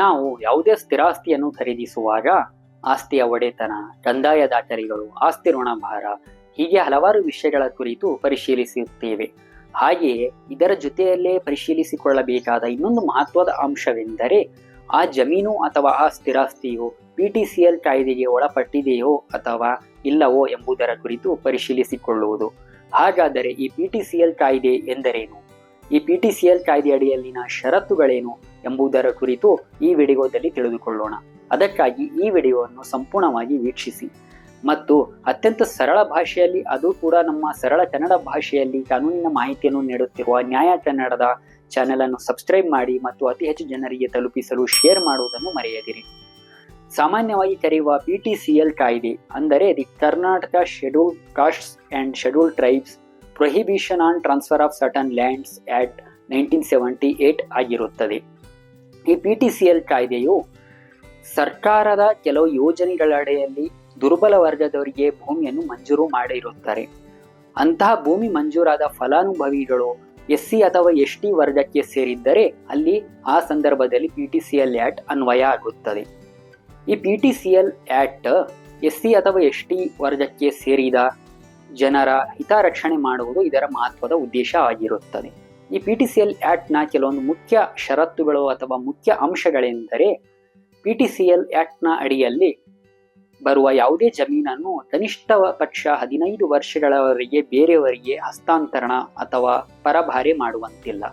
ನಾವು ಯಾವುದೇ ಸ್ಥಿರಾಸ್ತಿಯನ್ನು ಖರೀದಿಸುವಾಗ ಆಸ್ತಿಯ ಒಡೆತನ, ಕಂದಾಯ ದಾಖಲೆಗಳು, ಆಸ್ತಿ ಋಣಭಾರ ಹೀಗೆ ಹಲವಾರು ವಿಷಯಗಳ ಕುರಿತು ಪರಿಶೀಲಿಸುತ್ತೇವೆ. ಹಾಗೆಯೇ ಇದರ ಜೊತೆಯಲ್ಲೇ ಪರಿಶೀಲಿಸಿಕೊಳ್ಳಬೇಕಾದ ಇನ್ನೊಂದು ಮಹತ್ವದ ಅಂಶವೆಂದರೆ, ಆ ಜಮೀನು ಅಥವಾ ಆ ಸ್ಥಿರಾಸ್ತಿಯು ಪಿ ಟಿ ಸಿ ಎಲ್ ಕಾಯ್ದೆಗೆ ಒಳಪಟ್ಟಿದೆಯೋ ಅಥವಾ ಇಲ್ಲವೋ ಎಂಬುದರ ಕುರಿತು ಪರಿಶೀಲಿಸಿಕೊಳ್ಳುವುದು. ಹಾಗಾದರೆ ಈ ಪಿ ಟಿ ಸಿ ಎಲ್ ಕಾಯ್ದೆ ಎಂದರೇನು? ಈ ಪಿ ಟಿ ಸಿ ಎಲ್ ಕಾಯ್ದೆ ಅಡಿಯಲ್ಲಿನ ಷರತ್ತುಗಳೇನು? ಎಂಬುದರ ಕುರಿತು ಈ ವಿಡಿಯೋದಲ್ಲಿ ತಿಳಿದುಕೊಳ್ಳೋಣ. ಅದಕ್ಕಾಗಿ ಈ ವಿಡಿಯೋವನ್ನು ಸಂಪೂರ್ಣವಾಗಿ ವೀಕ್ಷಿಸಿ. ಮತ್ತು ಅತ್ಯಂತ ಸರಳ ಭಾಷೆಯಲ್ಲಿ, ಅದು ಕೂಡ ನಮ್ಮ ಸರಳ ಕನ್ನಡ ಭಾಷೆಯಲ್ಲಿ ಕಾನೂನಿನ ಮಾಹಿತಿಯನ್ನು ನೀಡುತ್ತಿರುವ ನ್ಯಾಯ ಕನ್ನಡದ ಚಾನೆಲ್ ಅನ್ನು ಸಬ್ಸ್ಕ್ರೈಬ್ ಮಾಡಿ ಮತ್ತು ಅತಿ ಹೆಚ್ಚು ಜನರಿಗೆ ತಲುಪಿಸಲು ಶೇರ್ ಮಾಡುವುದನ್ನು ಮರೆಯದಿರಿ. ಸಾಮಾನ್ಯವಾಗಿ ಕರೆಯುವ ಪಿ ಟಿ ಸಿ ಎಲ್ ಕಾಯ್ದೆ ಅಂದರೆ the Karnataka schedule castes and schedule tribes prohibition on transfer of certain lands act nineteen seventy eight ಆಗಿರುತ್ತದೆ. ಈ ಪಿ ಟಿ ಸಿ ಎಲ್ ಕಾಯ್ದೆಯು ಸರ್ಕಾರದ ಕೆಲವು ಯೋಜನೆಗಳಡಿಯಲ್ಲಿ ದುರ್ಬಲ ವರ್ಗದವರಿಗೆ ಭೂಮಿಯನ್ನು ಮಂಜೂರು ಮಾಡಿರುತ್ತಾರೆ. ಅಂತಹ ಭೂಮಿ ಮಂಜೂರಾದ ಫಲಾನುಭವಿಗಳು ಎಸ್ ಸಿ ಅಥವಾ ಎಸ್ ಟಿ ವರ್ಗಕ್ಕೆ ಸೇರಿದ್ದರೆ ಅಲ್ಲಿ ಆ ಸಂದರ್ಭದಲ್ಲಿ P T C L act ಅನ್ವಯ ಆಗುತ್ತದೆ. ಈ P T C L act S C ಅಥವಾ ಎಸ್ ಟಿ ವರ್ಗಕ್ಕೆ ಸೇರಿದ ಜನರ ಹಿತರಕ್ಷಣೆ ಮಾಡುವುದು ಇದರ ಮಹತ್ವದ ಉದ್ದೇಶ ಆಗಿರುತ್ತದೆ. ಈ ಪಿ ಟಿ ಸಿ ಎಲ್ ಆ್ಯಕ್ಟ್ನ ಕೆಲವೊಂದು ಮುಖ್ಯ ಷರತ್ತುಗಳು ಅಥವಾ ಮುಖ್ಯ ಅಂಶಗಳೆಂದರೆ ಪಿ ಟಿ ಸಿ ಎಲ್ ಆ್ಯಕ್ಟ್ನ ಅಡಿಯಲ್ಲಿ ಬರುವ ಯಾವುದೇ ಜಮೀನನ್ನು ಕನಿಷ್ಠ ಪಕ್ಷ ಹದಿನೈದು ವರ್ಷಗಳವರೆಗೆ ಬೇರೆಯವರಿಗೆ ಹಸ್ತಾಂತರಣ ಅಥವಾ ಪರಭಾರೆ ಮಾಡುವಂತಿಲ್ಲ.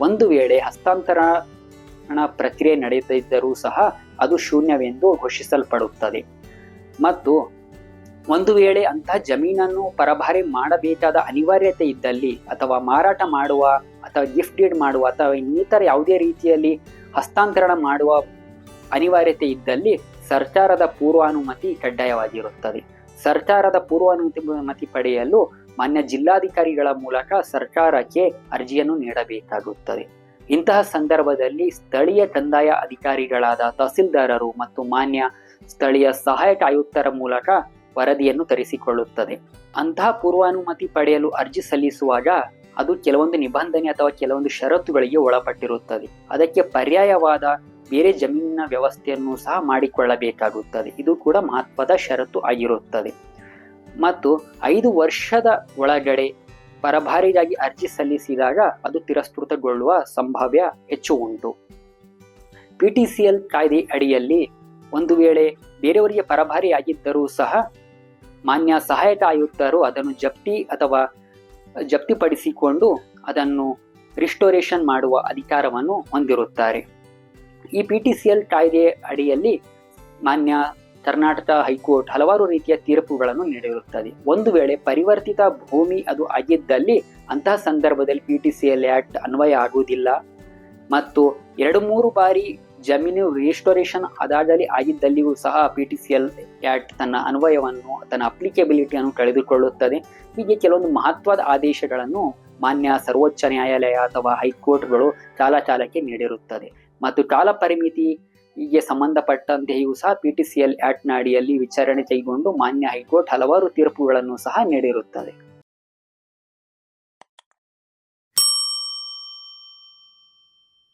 ಒಂದು ವೇಳೆ ಹಸ್ತಾಂತರಣ ಪ್ರಕ್ರಿಯೆ ನಡೆದಿದ್ದರೂ ಸಹ ಅದು ಶೂನ್ಯವೆಂದು ಘೋಷಿಸಲ್ಪಡುತ್ತದೆ. ಮತ್ತು ಒಂದು ವೇಳೆ ಅಂತಹ ಜಮೀನನ್ನು ಪರಭಾರೆ ಮಾಡಬೇಕಾದ ಅನಿವಾರ್ಯತೆ ಇದ್ದಲ್ಲಿ ಅಥವಾ ಮಾರಾಟ ಮಾಡುವ ಅಥವಾ ಗಿಫ್ಟ್ ಡೀಡ್ ಮಾಡುವ ಅಥವಾ ಇನ್ನಿತರ ಯಾವುದೇ ರೀತಿಯಲ್ಲಿ ಹಸ್ತಾಂತರಣ ಮಾಡುವ ಅನಿವಾರ್ಯತೆ ಇದ್ದಲ್ಲಿ ಸರ್ಕಾರದ ಪೂರ್ವಾನುಮತಿ ಕಡ್ಡಾಯವಾಗಿರುತ್ತದೆ. ಸರ್ಕಾರದ ಪೂರ್ವಾನುಮತಿ ಪಡೆಯಲು ಮಾನ್ಯ ಜಿಲ್ಲಾಧಿಕಾರಿಗಳ ಮೂಲಕ ಸರ್ಕಾರಕ್ಕೆ ಅರ್ಜಿಯನ್ನು ನೀಡಬೇಕಾಗುತ್ತದೆ. ಇಂತಹ ಸಂದರ್ಭದಲ್ಲಿ ಸ್ಥಳೀಯ ಕಂದಾಯ ಅಧಿಕಾರಿಗಳಾದ ತಹಸೀಲ್ದಾರರು ಮತ್ತು ಮಾನ್ಯ ಸ್ಥಳೀಯ ಸಹಾಯಕ ಆಯುಕ್ತರ ಮೂಲಕ ವರದಿಯನ್ನು ತರಿಸಿಕೊಳ್ಳುತ್ತದೆ. ಅಂತಹ ಪೂರ್ವಾನುಮತಿ ಪಡೆಯಲು ಅರ್ಜಿ ಸಲ್ಲಿಸುವಾಗ ಅದು ಕೆಲವೊಂದು ನಿಬಂಧನೆ ಅಥವಾ ಕೆಲವೊಂದು ಷರತ್ತುಗಳಿಗೆ ಒಳಪಟ್ಟಿರುತ್ತದೆ. ಅದಕ್ಕೆ ಪರ್ಯಾಯವಾದ ಬೇರೆ ಜಮೀನಿನ ವ್ಯವಸ್ಥೆಯನ್ನು ಸಹ ಮಾಡಿಕೊಳ್ಳಬೇಕಾಗುತ್ತದೆ. ಇದು ಕೂಡ ಮಹತ್ವದ ಷರತ್ತು ಆಗಿರುತ್ತದೆ. ಮತ್ತು ಐದು ವರ್ಷದ ಒಳಗಡೆ ಪರಭಾರಿಗಾಗಿ ಅರ್ಜಿ ಸಲ್ಲಿಸಿದಾಗ ಅದು ತಿರಸ್ಕೃತಗೊಳ್ಳುವ ಸಂಭಾವ್ಯ ಹೆಚ್ಚು ಉಂಟು. ಪಿ ಟಿ ಸಿ ಎಲ್ ಕಾಯ್ದೆ ಅಡಿಯಲ್ಲಿ ಒಂದು ವೇಳೆ ಬೇರೆಯವರಿಗೆ ಪರಭಾರಿಯಾಗಿದ್ದರೂ ಸಹ ಮಾನ್ಯ ಸಹಾಯಕ ಆಯುಕ್ತರು ಅದನ್ನು ಜಪ್ತಿ ಅಥವಾ ಜಪ್ತಿಪಡಿಸಿಕೊಂಡು ಅದನ್ನು ರಿಸ್ಟೋರೇಷನ್ ಮಾಡುವ ಅಧಿಕಾರವನ್ನು ಹೊಂದಿರುತ್ತಾರೆ. ಈ ಪಿ ಟಿ ಸಿ ಎಲ್ ಕಾಯ್ದೆ ಅಡಿಯಲ್ಲಿ ಮಾನ್ಯ ಕರ್ನಾಟಕ ಹೈಕೋರ್ಟ್ ಹಲವಾರು ರೀತಿಯ ತೀರ್ಪುಗಳನ್ನು ನೀಡಿರುತ್ತದೆ. ಒಂದು ವೇಳೆ ಪರಿವರ್ತಿತ ಭೂಮಿ ಅದು ಆಗಿದ್ದಲ್ಲಿ ಅಂತಹ ಸಂದರ್ಭದಲ್ಲಿ P T C L act ಅನ್ವಯ ಆಗುವುದಿಲ್ಲ. ಮತ್ತು ಎರಡು ಮೂರು ಬಾರಿ ಜಮೀನು ರಿಜಿಸ್ಟೋರೇಷನ್ ಅದಾದಲ್ಲಿ ಆಗಿದ್ದಲ್ಲಿಯೂ ಸಹ P T C L act ತನ್ನ ಅನ್ವಯವನ್ನು, ತನ್ನ ಅಪ್ಲಿಕೇಬಿಲಿಟಿಯನ್ನು ಕಳೆದುಕೊಳ್ಳುತ್ತದೆ. ಹೀಗೆ ಕೆಲವೊಂದು ಮಹತ್ವದ ಆದೇಶಗಳನ್ನು ಮಾನ್ಯ ಸರ್ವೋಚ್ಚ ನ್ಯಾಯಾಲಯ ಅಥವಾ ಹೈಕೋರ್ಟ್ಗಳು ಕಾಲಕಾಲಕ್ಕೆ ನೀಡಿರುತ್ತದೆ. ಮತ್ತು ಕಾಲ ಪರಿಮಿತಿ ಹೀಗೆ ಸಂಬಂಧಪಟ್ಟಂತೆಯೂ ಸಹ ಪಿ ಟಿ ಸಿ ಎಲ್ ಆ್ಯಕ್ಟ್ನ ಅಡಿಯಲ್ಲಿ ವಿಚಾರಣೆ ಕೈಗೊಂಡು ಮಾನ್ಯ ಹೈಕೋರ್ಟ್ ಹಲವಾರು ತೀರ್ಪುಗಳನ್ನು ಸಹ ನೀಡಿರುತ್ತದೆ.